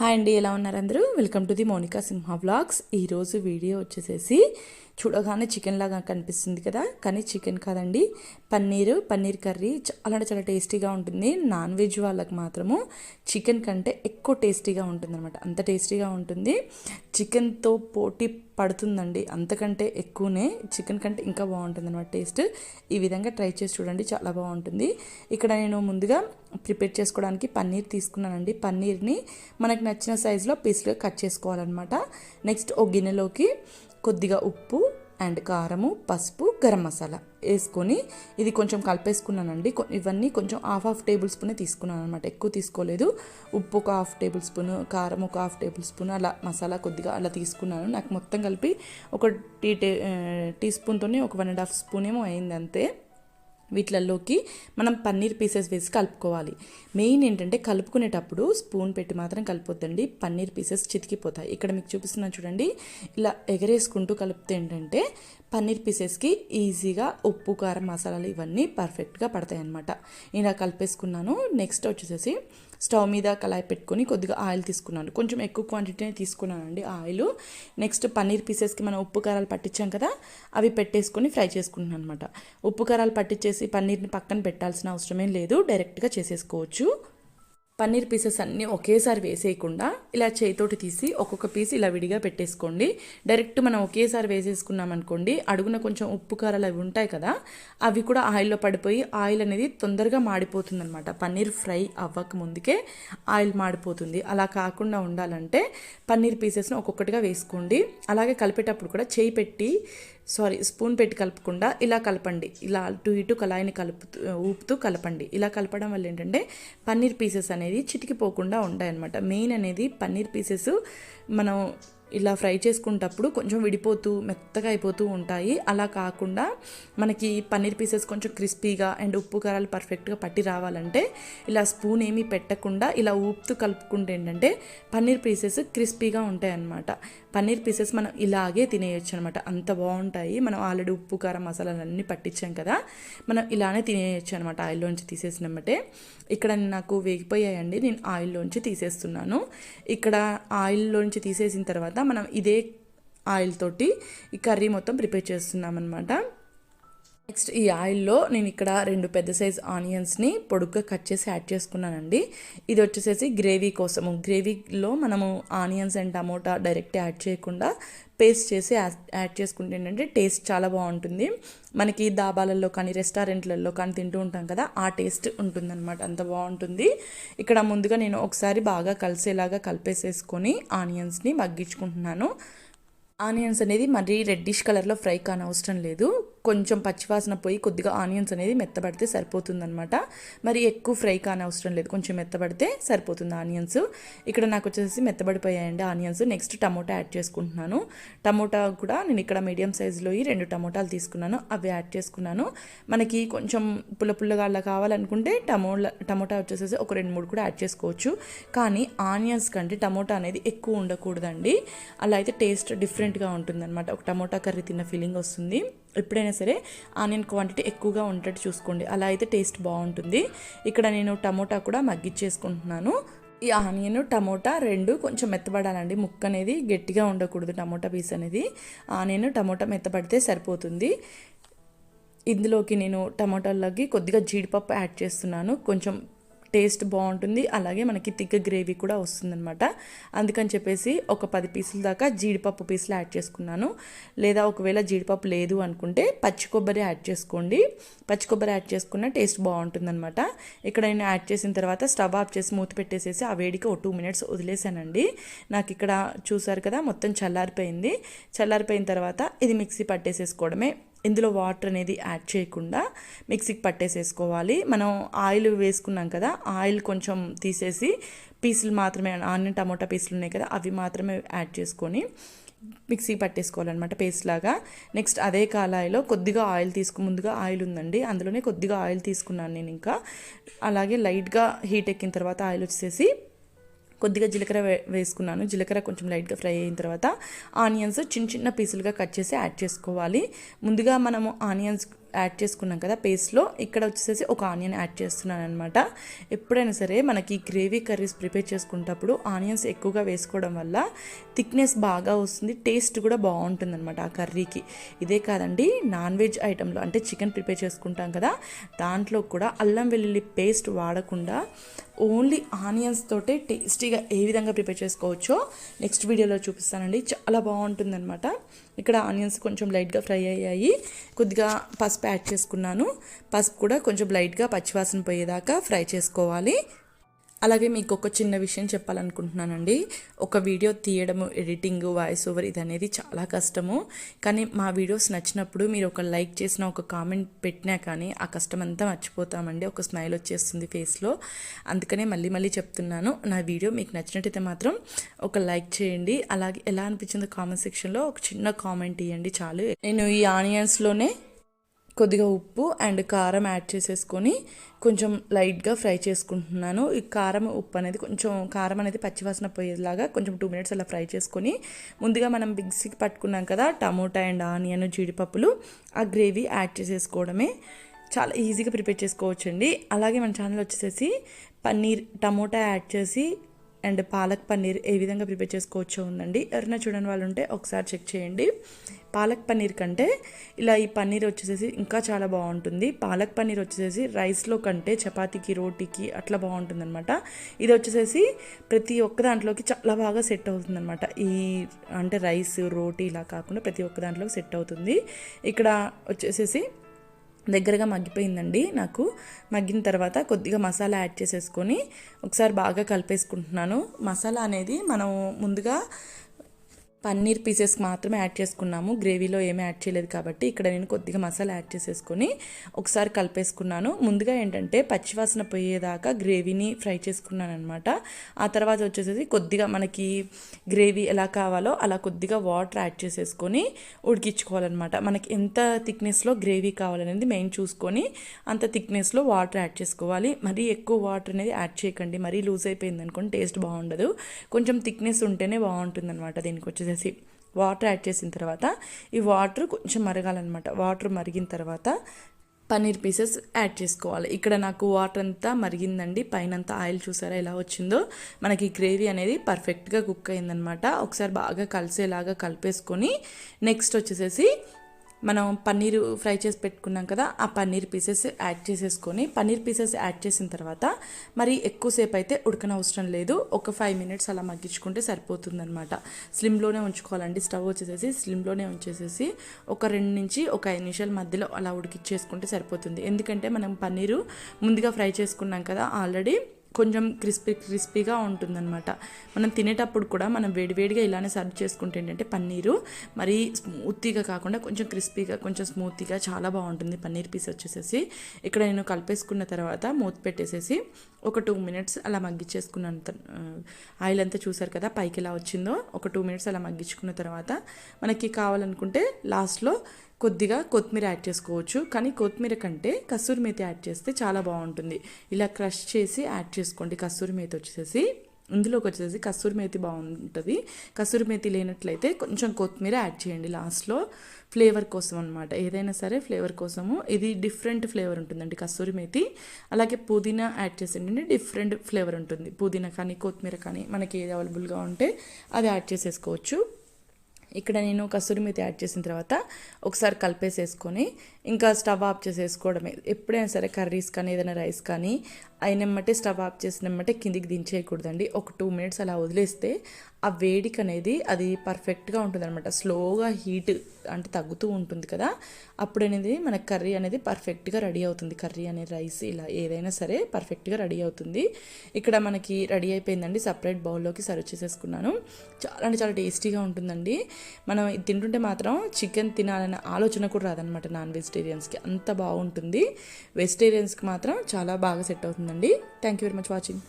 Hi అండి ఎలా ఉన్నారు అందరూ? Welcome to the Monika Simha vlogs. ఈరోజు వీడియో వచ్చేసేసి చూడగానే చికెన్ లాగా కనిపిస్తుంది కదా? కానీ చికెన్ కాదండి. పన్నీరు పన్నీర్ కర్రీ చాలా అంటే చాలా టేస్టీగా ఉంటుంది. నాన్ వెజ్ వాళ్ళకి మాత్రము చికెన్ కంటే ఎక్కువ టేస్టీగా ఉంటుంది అనమాట అంత టేస్టీగా ఉంటుంది. చికెన్తో పోటీ పడుతుందండి. అంతకంటే ఎక్కువనే చికెన్ కంటే ఇంకా బాగుంటుంది అనమాట టేస్ట్. ఈ విధంగా ట్రై చేసి చూడండి. చాలా బాగుంటుంది. ఇక్కడ నేను ముందుగా ప్రిపేర్ చేసుకోవడానికి పన్నీర్ తీసుకున్నానండి. పన్నీర్ని మనకు నచ్చిన సైజులో పీస్గా కట్ చేసుకోవాలన్నమాట. నెక్స్ట్ ఒక గిన్నెలోకి కొద్దిగా ఉప్పు అండ్ కారము పసుపు గరం మసాలా వేసుకొని ఇది కొంచెం కలిపేసుకున్నానండి. కొ- ఇవన్నీ కొంచెం హాఫ్ హాఫ్ టేబుల్ స్పూనే తీసుకున్నాను అనమాట ఎక్కువ తీసుకోలేదు. ఉప్పు ఒక హాఫ్ టేబుల్ స్పూన్ కారం ఒక హాఫ్ టేబుల్ స్పూన్ అలా మసాలా కొద్దిగా అలా తీసుకున్నాను. నాకు మొత్తం కలిపి ఒక టీ టే టీ స్పూన్తోనే ఒక వన్ అండ్ హాఫ్ స్పూన్ ఏమో అయింది అంతే. వీటిలలోకి మనం పన్నీర్ పీసెస్ వేసి కలుపుకోవాలి. మెయిన్ ఏంటంటే కలుపుకునేటప్పుడు స్పూన్ పెట్టి మాత్రం కలిపొద్దండి. పన్నీర్ పీసెస్ చితికిపోతాయి. ఇక్కడ మీకు చూపిస్తున్నాను చూడండి. ఇలా ఎగరేసుకుంటూ కలిపితే ఏంటంటే పన్నీర్ పీసెస్కి ఈజీగా ఉప్పు కారం మసాలాలు ఇవన్నీ పర్ఫెక్ట్గా పడతాయి అనమాట ఇలా కలిపేసుకున్నాను. నెక్స్ట్ వచ్చేసేసి స్టవ్ మీద కళాయి పెట్టుకొని కొద్దిగా ఆయిల్ తీసుకున్నాను. కొంచెం ఎక్కువ క్వాంటిటీనే తీసుకున్నానండి ఆయిల్. నెక్స్ట్ పన్నీర్ పీసెస్కి మనం ఉప్పు కారాలు పట్టించాం కదా అవి పెట్టేసుకొని ఫ్రై చేసుకుంటున్నాను అనమాట ఉప్పు కారాలు పట్టించేసి పన్నీర్ని పక్కన పెట్టాల్సిన అవసరమేం లేదు. డైరెక్ట్గా చేసేసుకోవచ్చు. పన్నీర్ పీసెస్ అన్నీ ఒకేసారి వేసేయకుండా ఇలా చేతితోటి తీసి ఒక్కొక్క పీస్ ఇలా విడిగా పెట్టేసుకోండి. డైరెక్ట్ మనం ఒకేసారి వేసేసుకున్నాం అనుకోండి అడుగున కొంచెం ఉప్పు కారాలు అవి ఉంటాయి కదా అవి కూడా ఆయిల్లో పడిపోయి ఆయిల్ అనేది తొందరగా మాడిపోతుంది అనమాట పన్నీర్ ఫ్రై అవ్వక ముందుకే ఆయిల్ మాడిపోతుంది. అలా కాకుండా ఉండాలంటే పన్నీర్ పీసెస్ని ఒక్కొక్కటిగా వేసుకోండి. అలాగే కలిపేటప్పుడు కూడా చేయి పెట్టి సారీ స్పూన్ పెట్టి కలపకుండా ఇలా కలపండి. ఇలా అటు ఇటు కళాయిని కలుపుతూ ఊపుతూ కలపండి. ఇలా కలపడం వల్ల ఏంటంటే పన్నీర్ పీసెస్ అనేది చిటికిపోకుండా ఉంటాయి అనమాట మెయిన్ అనేది పన్నీర్ పీసెస్ మనం ఇలా ఫ్రై చేసుకునేటప్పుడు కొంచెం విడిపోతూ మెత్తగా అయిపోతూ ఉంటాయి. అలా కాకుండా మనకి పన్నీర్ పీసెస్ కొంచెం క్రిస్పీగా అండ్ ఉప్పు కారాలు పర్ఫెక్ట్గా పట్టి రావాలంటే ఇలా స్పూన్ ఏమీ పెట్టకుండా ఇలా ఊపుతూ కలుపుకుంటే ఏంటంటే పన్నీర్ పీసెస్ క్రిస్పీగా ఉంటాయి అన్నమాట పన్నీర్ పీసెస్ మనం ఇలాగే తినేయచ్చు అనమాట అంత బాగుంటాయి. మనం ఆల్రెడీ ఉప్పు కారం మసాలాలు అన్నీ పట్టించాం కదా మనం ఇలానే తినేయచ్చు అనమాట ఆయిల్లోంచి తీసేసినమ్మటే. ఇక్కడ నాకు వేగిపోయాయండి. నేను ఆయిల్లోంచి తీసేస్తున్నాను. ఇక్కడ ఆయిల్లోంచి తీసేసిన తర్వాత మనం ఇదే ఆయిల్ తోటి ఈ కర్రీ మొత్తం ప్రిపేర్ చేస్తున్నాం అనమాట నెక్స్ట్ ఈ ఆయిల్లో నేను ఇక్కడ రెండు పెద్ద సైజ్ ఆనియన్స్ని పొడుగ్గా కట్ చేసి యాడ్ చేసుకున్నానండి. ఇది వచ్చేసేసి గ్రేవీ కోసము. గ్రేవీలో మనము onions and tomato direct add చేయకుండా పేస్ట్ చేసి యాడ్ చేసుకుంటే ఏంటంటే టేస్ట్ చాలా బాగుంటుంది. మనకి దాబాలలో కానీ రెస్టారెంట్లలో కానీ తింటూ ఉంటాం కదా ఆ టేస్ట్ ఉంటుందన్నమాట. అంత బాగుంటుంది. ఇక్కడ ముందుగా నేను ఒకసారి బాగా కలిసేలాగా కలిపేసేసుకొని ఆనియన్స్ని మగ్గించుకుంటున్నాను. ఆనియన్స్ అనేది మరీ రెడ్డిష్ కలర్లో ఫ్రై కాని అవసరం లేదు. కొంచెం పచ్చివాసన పోయి కొద్దిగా ఆనియన్స్ అనేది మెత్తబడితే సరిపోతుందనమాట మరి ఎక్కువ ఫ్రై కాని అవసరం లేదు. కొంచెం మెత్తబడితే సరిపోతుంది ఆనియన్స్. ఇక్కడ నాకు వచ్చేసి మెత్తబడిపోయాయండి ఆనియన్స్. నెక్స్ట్ టమోటా యాడ్ చేసుకుంటున్నాను. టమోటా కూడా నేను ఇక్కడ మీడియం సైజులో ఈ రెండు టమోటాలు తీసుకున్నాను. అవి యాడ్ చేసుకున్నాను. మనకి కొంచెం పుల్ల పుల్లగా అలా కావాలనుకుంటే టమోటా టమోటా వచ్చేసేసి ఒక రెండు మూడు కూడా యాడ్ చేసుకోవచ్చు. కానీ ఆనియన్స్ కంటే టమోటా అనేది ఎక్కువ ఉండకూడదండి. అలా అయితే టేస్ట్ డిఫరెంట్గా ఉంటుందన్నమాట. ఒక టమోటా కర్రీ తిన్న ఫీలింగ్ వస్తుంది. ఎప్పుడైనా సరే ఆనియన్ క్వాంటిటీ ఎక్కువగా ఉండేటట్టు చూసుకోండి. అలా అయితే టేస్ట్ బాగుంటుంది. ఇక్కడ నేను టమోటా కూడా మగ్గిచ్చేసుకుంటున్నాను. ఈ ఆనియన్ టమోటా రెండు కొంచెం మెత్తబడాలండి. ముక్క అనేది గట్టిగా ఉండకూడదు టమోటా పీస్ అనేది. ఆనియన్ టమోటా మెత్తబడితే సరిపోతుంది. ఇందులోకి నేను టమాటాలకి కొద్దిగా జీడిపప్పు యాడ్ చేస్తున్నాను. కొంచెం టేస్ట్ బాగుంటుంది. అలాగే మనకి థిక్ గ్రేవీ కూడా వస్తుందనమాట అందుకని చెప్పేసి ఒక పది పీసుల దాకా జీడిపప్పు పీసులు యాడ్ చేసుకున్నాను. లేదా ఒకవేళ జీడిపప్పు లేదు అనుకుంటే పచ్చి కొబ్బరి యాడ్ చేసుకోండి. పచ్చి కొబ్బరి యాడ్ చేసుకున్న టేస్ట్ బాగుంటుందన్నమాట. ఇక్కడ నేను యాడ్ చేసిన తర్వాత స్టవ్ ఆఫ్ చేసి మూత పెట్టేసేసి ఆ వేడికి ఒక టూ మినిట్స్ వదిలేసానండి. నాకు ఇక్కడ చూసారు కదా మొత్తం చల్లారిపోయింది. చల్లారిపోయిన తర్వాత ఇది మిక్సీ పట్టేసేసుకోవడమే. ఇందులో వాటర్ అనేది యాడ్ చేయకుండా మిక్సీకి పట్టేసేసుకోవాలి. మనం ఆయిల్ వేసుకున్నాం కదా ఆయిల్ కొంచెం తీసేసి పీసులు మాత్రమే ఆనియన్ టమోటా పీసులు ఉన్నాయి కదా అవి మాత్రమే యాడ్ చేసుకొని మిక్సీ పట్టేసుకోవాలన్నమాట పేస్ట్ లాగా. నెక్స్ట్ అదే కాలాయిలో కొద్దిగా ఆయిల్ తీసుకు ముందుగా ఆయిల్ ఉందండి అందులోనే కొద్దిగా ఆయిల్ తీసుకున్నాను నేను ఇంకా. అలాగే లైట్గా హీట్ ఎక్కిన తర్వాత ఆయిల్ వచ్చేసి కొద్దిగా జీలకర్ర వే వేసుకున్నాను. జీలకర్ర కొంచెం లైట్గా ఫ్రై అయిన తర్వాత ఆనియన్స్ చిన్న చిన్న పీసులుగా కట్ చేసి యాడ్ చేసుకోవాలి. ముందుగా మనము ఆనియన్స్ యాడ్ చేసుకున్నాం కదా పేస్ట్లో ఇక్కడ వచ్చేసి ఒక ఆనియన్ యాడ్ చేస్తున్నాను అనమాట ఎప్పుడైనా సరే మనకి గ్రేవీ కర్రీస్ ప్రిపేర్ చేసుకునేటప్పుడు ఆనియన్స్ ఎక్కువగా వేసుకోవడం వల్ల థిక్నెస్ బాగా వస్తుంది టేస్ట్ కూడా బాగుంటుంది అనమాట ఆ కర్రీకి. ఇదే కాదండి నాన్ వెజ్ ఐటెంలో అంటే చికెన్ ప్రిపేర్ చేసుకుంటాం కదా దాంట్లో కూడా అల్లం వెల్లుల్లి పేస్ట్ వాడకుండా ఓన్లీ ఆనియన్స్ తోటే టేస్టీగా ఏ విధంగా ప్రిపేర్ చేసుకోవచ్చో నెక్స్ట్ వీడియోలో చూపిస్తానండి. చాలా బాగుంటుందన్నమాట. ఇక్కడ ఆనియన్స్ కొంచెం లైట్గా ఫ్రై అయ్యాయి. కొద్దిగా పసుపు యాడ్ చేసుకున్నాను. పసుపు కూడా కొంచెం లైట్గా పచ్చివాసన పోయేదాకా ఫ్రై చేసుకోవాలి. అలాగే మీకు ఒక చిన్న విషయం చెప్పాలనుకుంటున్నానండి. ఒక వీడియో తీయడము ఎడిటింగ్ వాయిస్ ఓవర్ ఇది అనేది చాలా కష్టము. కానీ మా వీడియోస్ నచ్చినప్పుడు మీరు ఒక లైక్ చేసిన ఒక కామెంట్ పెట్టినా కానీ ఆ కష్టం అంతా మర్చిపోతామండి. ఒక స్మైల్ వచ్చేస్తుంది ఫేస్లో. అందుకనే మళ్ళీ మళ్ళీ చెప్తున్నాను. నా వీడియో మీకు నచ్చినట్టయితే మాత్రం ఒక లైక్ చేయండి. అలాగే ఎలా అనిపించిందో కామెంట్ సెక్షన్లో ఒక చిన్న కామెంట్ ఇవ్వండి చాలు. నేను ఈ ఆనియన్స్లోనే కొద్దిగా ఉప్పు అండ్ కారం యాడ్ చేసేసుకొని కొంచెం లైట్గా ఫ్రై చేసుకుంటున్నాను. ఈ కారం ఉప్పు అనేది కొంచెం కారం అనేది పచ్చివాసన పోయేలాగా కొంచెం టూ మినిట్స్ అలా ఫ్రై చేసుకొని ముందుగా మనం మిక్సీకి పట్టుకున్నాం కదా టమోటా అండ్ ఆనియన్ జీడిపప్పులు ఆ గ్రేవీ యాడ్ చేసేసుకోవడమే. చాలా ఈజీగా ప్రిపేర్ చేసుకోవచ్చండి. అలాగే మన ఛానల్ వచ్చేసేసి పన్నీర్ టమోటా యాడ్ చేసి అండ్ పాలక్ పన్నీర్ ఏ విధంగా ప్రిపేర్ చేసుకోవచ్చో ఉందండి. ఎవరైనా చూడని వాళ్ళు ఉంటే ఒకసారి చెక్ చేయండి. పాలక్ పన్నీర్ కంటే ఇలా ఈ పన్నీర్ వచ్చేసేసి ఇంకా చాలా బాగుంటుంది. పాలక్ పన్నీర్ వచ్చేసేసి రైస్లో కంటే చపాతీకి రోటీకి అట్లా బాగుంటుంది అనమాట ఇది వచ్చేసేసి ప్రతి ఒక్క దాంట్లోకి చాలా బాగా సెట్ అవుతుంది అనమాట ఈ అంటే రైస్ రోటీ ఇలా కాకుండా ప్రతి ఒక్క దాంట్లోకి సెట్ అవుతుంది. ఇక్కడ వచ్చేసేసి దగ్గరగా మగ్గిపోయిందండి నాకు. మగ్గిన తర్వాత కొద్దిగా మసాలా యాడ్ చేసేసుకొని ఒకసారి బాగా కలిపేసుకుంటున్నాను. మసాలా అనేది మనం ముందుగా పన్నీర్ పీసెస్ మాత్రమే యాడ్ చేసుకున్నాము. గ్రేవీలో ఏమీ యాడ్ చేయలేదు కాబట్టి ఇక్కడ నేను కొద్దిగా మసాలా యాడ్ చేసేసుకొని ఒకసారి కలిపేసుకున్నాను. ముందుగా ఏంటంటే పచ్చివాసన పోయేదాకా గ్రేవీని ఫ్రై చేసుకున్నాను అనమాట ఆ తర్వాత వచ్చేసేసి కొద్దిగా మనకి గ్రేవీ ఎలా కావాలో అలా కొద్దిగా వాటర్ యాడ్ చేసేసుకొని ఉడికించుకోవాలన్నమాట. మనకి ఎంత థిక్నెస్లో గ్రేవీ కావాలనేది మెయిన్ చూసుకొని అంత థిక్నెస్లో వాటర్ యాడ్ చేసుకోవాలి. మరీ ఎక్కువ వాటర్ అనేది యాడ్ చేయకండి. మరీ లూజ్ అయిపోయింది అనుకోండి టేస్ట్ బాగుండదు. కొంచెం థిక్నెస్ ఉంటేనే బాగుంటుంది అనమాట దీనికి వచ్చేసి వాటర్ యాడ్ చేసిన తర్వాత ఈ వాటర్ కొంచెం మరగాలన్నమాట. వాటర్ మరిగిన తర్వాత పన్నీర్ పీసెస్ యాడ్ చేసుకోవాలి. ఇక్కడ నాకు వాటర్ అంతా మరిగిందండి. పైనంతా ఆయిల్ చూసారా ఎలా వచ్చిందో? మనకి గ్రేవీ అనేది పర్ఫెక్ట్గా కుక్ అయిందనమాట ఒకసారి బాగా కలిసేలాగా కలిపేసుకొని నెక్స్ట్ వచ్చేసేసి మనం పన్నీర్ ఫ్రై చేసి పెట్టుకున్నాం కదా ఆ పన్నీర్ పీసెస్ యాడ్ చేసేసుకొని పన్నీర్ పీసెస్ యాడ్ చేసిన తర్వాత మరి ఎక్కువసేపు అయితే ఉడకనవసరం లేదు. ఒక ఫైవ్ మినిట్స్ అలా మగ్గించుకుంటే సరిపోతుందనమాట స్లిమ్లోనే ఉంచుకోవాలండి. స్టవ్ వచ్చేసేసి స్లిమ్లోనే ఉంచేసేసి ఒక రెండు నుంచి ఒక ఐదు నిమిషాల మధ్యలో అలా ఉడికిచ్చేసుకుంటే సరిపోతుంది. ఎందుకంటే మనం పన్నీరు ముందుగా ఫ్రై చేసుకున్నాం కదా ఆల్రెడీ కొంచెం క్రిస్పీ క్రిస్పీగా ఉంటుందన్నమాట. మనం తినేటప్పుడు కూడా మనం వేడివేడిగా ఇలానే సర్వ్ చేసుకుంటే ఏంటంటే పన్నీరు మరీ స్మూత్గా కాకుండా కొంచెం క్రిస్పీగా కొంచెం స్మూత్గా చాలా బాగుంటుంది పన్నీర్ పీస్ వచ్చేసేసి. ఇక్కడ నేను కలిపేసుకున్న తర్వాత మూత పెట్టేసేసి ఒక టూ మినిట్స్ అలా మగ్గించేసుకున్నంత ఆయిల్ అంతా చూసారు కదా పైకి ఎలా వచ్చిందో. ఒక టూ మినిట్స్ అలా మగ్గించుకున్న తర్వాత మనకి కావాలనుకుంటే లాస్ట్లో కొద్దిగా కొత్తిమీర యాడ్ చేసుకోవచ్చు. కానీ కొత్తిమీర కంటే కస్తూరి మేతి యాడ్ చేస్తే చాలా బాగుంటుంది. ఇలా క్రష్ చేసి యాడ్ చేసుకోండి. కస్తూరి మేతి వచ్చేసి ఇందులోకి వచ్చేసి కస్తూరి మేతి బాగుంటుంది. కస్తూరి మేతి లేనట్లయితే కొంచెం కొత్తిమీర యాడ్ చేయండి లాస్ట్లో. ఫ్లేవర్ కోసం అనమాట ఏదైనా సరే ఫ్లేవర్ కోసము. ఇది డిఫరెంట్ ఫ్లేవర్ ఉంటుందండి కస్తూరి మేతి. అలాగే పుదీనా యాడ్ చేసేటంటే డిఫరెంట్ ఫ్లేవర్ ఉంటుంది. పుదీనా కానీ కొత్తిమీర కానీ మనకి ఏది అవైలబుల్గా ఉంటే అది యాడ్ చేసేసుకోవచ్చు. ఇక్కడ నేను కస్తూరి మెతి యాడ్ చేసిన తర్వాత ఒకసారి కలిపేసేసుకొని ఇంకా స్టవ్ ఆఫ్ చేసేసుకోవడమే. ఎప్పుడైనా సరే కర్రీస్ కానీ ఏదైనా రైస్ కానీ అయినమ్మటే స్టవ్ ఆఫ్ చేసినమ్మటే కిందికి దించేయకూడదండి. ఒక టూ మినిట్స్ అలా వదిలేస్తే ఆ వేడికి అనేది అది పర్ఫెక్ట్గా ఉంటుంది అనమాట స్లోగా హీట్ అంటే తగ్గుతూ ఉంటుంది కదా. అప్పుడు అనేది మన కర్రీ అనేది పర్ఫెక్ట్గా రెడీ అవుతుంది. కర్రీ అనే రైస్ ఇలా ఏదైనా సరే పర్ఫెక్ట్గా రెడీ అవుతుంది. ఇక్కడ మనకి రెడీ అయిపోయిందండి. సపరేట్ బౌల్లోకి సర్వ్ చేసేసుకున్నాను. చాలా అంటే చాలా టేస్టీగా ఉంటుందండి. మనం ఇది తింటుంటే మాత్రం చికెన్ తినాలనే ఆలోచన కూడా రాదనమాట నాన్ వెజిటేరియన్స్కి అంత బాగుంటుంది. వెజిటేరియన్స్కి మాత్రం చాలా బాగా సెట్ అవుతుందండి. Thank you very much watching